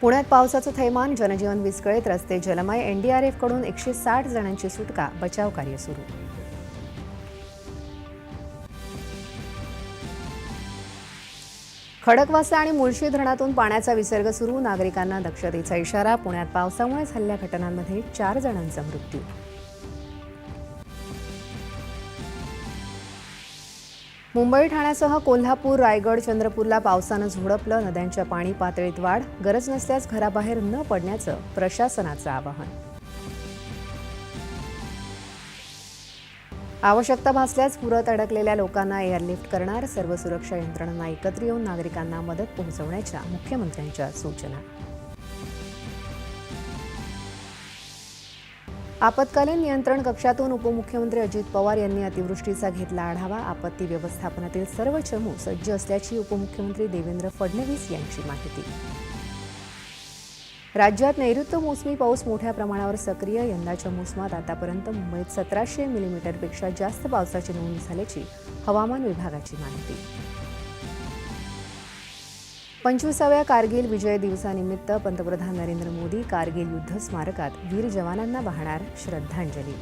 पुण्यात पावसाचं थैमान जनजीवन विस्कळीत रस्ते जलमय एनडीआरएफकडून एकशे साठ जणांची सुटका बचाव कार्य सुरू. खडकवासला आणि मुळशी धरणातून पाण्याचा विसर्ग सुरू नागरिकांना दक्षतेचा इशारा पुण्यात पावसामुळेच हल्ल्या घटनांमध्ये चार जणांचा मृत्यू. मुंबई ठाण्यासह कोल्हापूर रायगड चंद्रपूरला पावसानं झोडपलं नद्यांच्या पाणी पातळीत वाढ गरज नसल्यास घराबाहेर न पडण्याचं प्रशासनाचं आवाहन. आवश्यकता भासल्यास पुरत अडकलेल्या लोकांना एअरलिफ्ट करणार सर्व सुरक्षा यंत्रणांना एकत्र येऊन नागरिकांना मदत पोहोचवण्याच्या मुख्यमंत्र्यांच्या सूचना. आपत्कालीन नियंत्रण कक्षातून उपमुख्यमंत्री अजित पवार यांनी अतिवृष्टीचा घेतला आढावा. आपत्ती व्यवस्थापनातील सर्व चमू सज्ज असल्याची उपमुख्यमंत्री देवेंद्र फडणवीस यांची माहिती. राज्यात नैऋत्य मोसमी पाऊस मोठ्या प्रमाणावर सक्रिय यंदाच्या मोसमात आतापर्यंत मुंबईत सतराशे मिलीमीटरपेक्षा जास्त पावसाची नोंद झाल्याची हवामान विभागाची माहिती. पंचवीसाव्या कारगिल विजय दिवसानिमित्त पंतप्रधान नरेंद्र मोदी कारगिल युद्ध स्मारकात वीर जवानांना वाहणार श्रद्धांजली.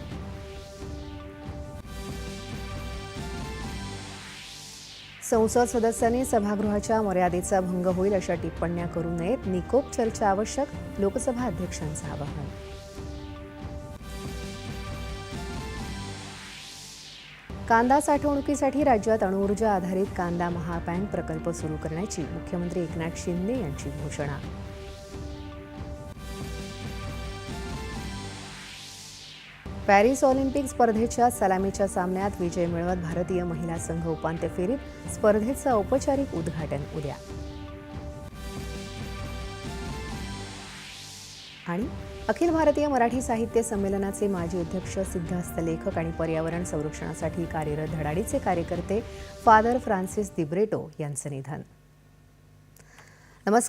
संसद सदस्यांनी सभागृहाच्या मर्यादेचा भंग होईल अशा टिप्पण्या करू नयेत निकोप चर्चा आवश्यक लोकसभा अध्यक्षांचं आवाहन. कांदा साठवणुकीसाठी राज्यात अणुऊर्जा आधारित कांदा महाबँक प्रकल्प सुरू करण्याची मुख्यमंत्री एकनाथ शिंदे यांची घोषणा. पॅरिस ऑलिम्पिक स्पर्धेच्या सलामीच्या सामन्यात विजय मिळवत भारतीय महिला संघ उपांत्य फेरीत स्पर्धेचं औपचारिक उद्घाटन उद्या. आणि अखिल भारतीय मराठी साहित्य संमेलनाचे माजी अध्यक्ष सिद्धहस्त लेखक आणि पर्यावरण संरक्षणासाठी कार्यरत धडाडीचे कार्यकर्ते फादर फ्रान्सिस दिब्रेटो यांचं निधन. नमस्कार.